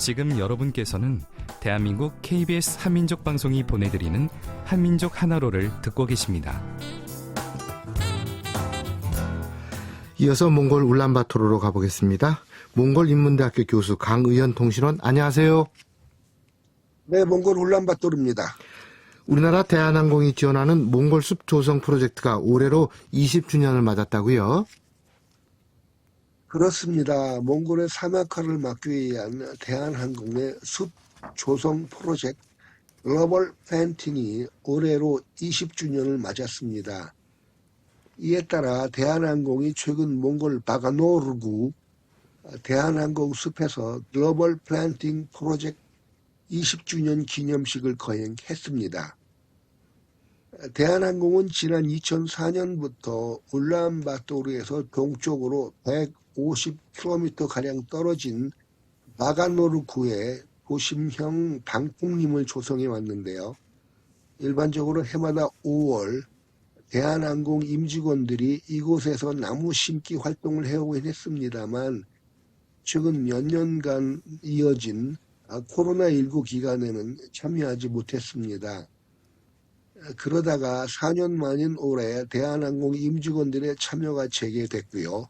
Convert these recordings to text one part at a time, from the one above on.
지금 여러분께서는 대한민국 KBS 한민족 방송이 보내드리는 한민족 하나로를 듣고 계십니다. 이어서 몽골 울란바토르로 가보겠습니다. 몽골 인문대학교 교수 강의현 통신원 안녕하세요. 네, 몽골 울란바토르입니다. 우리나라 대한항공이 지원하는 몽골 숲 조성 프로젝트가 올해로 20주년을 맞았다고요? 그렇습니다. 몽골의 사막화를 막기 위한 대한항공의 숲 조성 프로젝트 글로벌 플랜팅이 올해로 20주년을 맞았습니다. 이에 따라 대한항공이 최근 몽골 바가노르구 대한항공 숲에서 글로벌 플랜팅 프로젝트 20주년 기념식을 거행했습니다. 대한항공은 지난 2004년부터 울란바토르에서 동쪽으로 150km가량 떨어진 마가노르구에 도심형 방풍림을 조성해 왔는데요. 일반적으로 해마다 5월 대한항공 임직원들이 이곳에서 나무 심기 활동을 해오긴 했습니다만 최근 몇 년간 이어진 아, 코로나19 기간에는 참여하지 못했습니다. 그러다가 4년 만인 올해 대한항공 임직원들의 참여가 재개됐고요.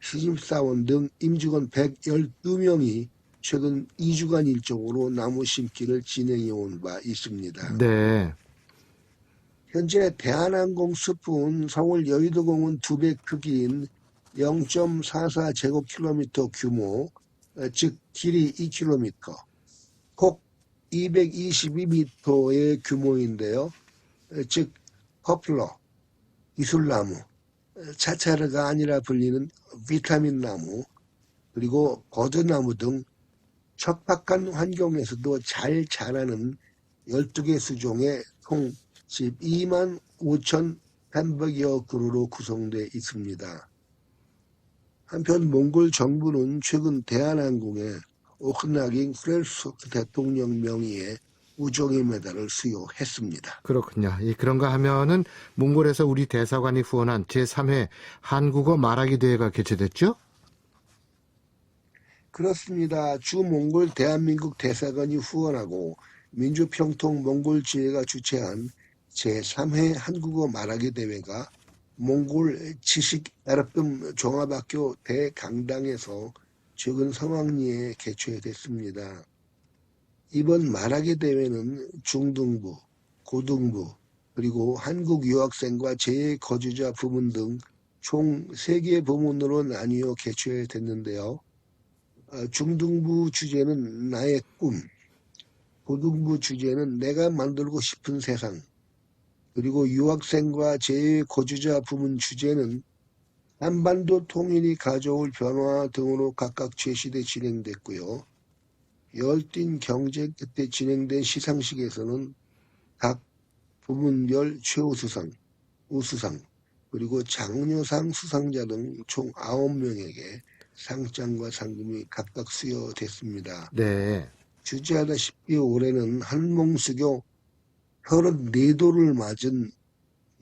신입사원 등 임직원 112명이 최근 2주간 일정으로 나무 심기를 진행해 온 바 있습니다. 네. 현재 대한항공 숲은 서울 여의도공원 두 배 크기인 0.44 제곱킬로미터 규모, 어, 즉 길이 2km, 폭 222m의 규모인데요. 어, 즉 퍼플러, 이슬나무, 어, 차차르가 아니라 불리는 비타민 나무, 그리고 버드나무 등 척박한 환경에서도 잘 자라는 12개 수종의 총 12만 5천 300여 그루로 구성되어 있습니다. 한편 몽골 정부는 최근 대한항공에 오크나깅 프레스소트 대통령 명의의 우정의 메달을 수여했습니다. 그렇군요. 이 그런가 하면은 몽골에서 우리 대사관이 후원한 제3회 한국어 말하기 대회가 개최됐죠? 그렇습니다. 주 몽골 대한민국 대사관이 후원하고 민주평통 몽골 지회가 주최한 제3회 한국어 말하기 대회가 몽골 지식 에르뜸 종합학교 대강당에서 최근 성황리에 개최됐습니다. 이번 말하기 대회는 중등부, 고등부, 그리고 한국 유학생과 재거주자 부문 등 총 3개 부문으로 나뉘어 개최됐는데요. 어, 중등부 주제는 나의 꿈, 고등부 주제는 내가 만들고 싶은 세상, 그리고 유학생과 재거주자 부문 주제는 한반도 통일이 가져올 변화 등으로 각각 제시돼 진행됐고요. 열띤 경쟁 끝에 진행된 시상식에서는 각 부문별 최우 수상, 우수상, 그리고 장려상 수상자 등 총 9명에게 상장과 상금이 각각 수여됐습니다. 네. 주제하다시피 올해는 한몽수교 34도를 맞은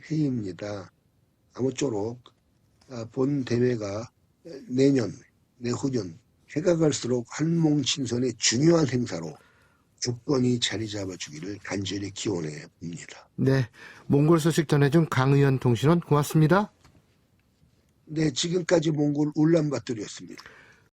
해입니다. 아무쪼록 아, 본 대회가 내년, 내후년 해가 갈수록 한몽친선의 중요한 행사로 주권이 자리 잡아주기를 간절히 기원해 봅니다. 네. 몽골 소식 전해준 강의현 통신원 고맙습니다. 네, 지금까지 몽골 울란바토르였습니다.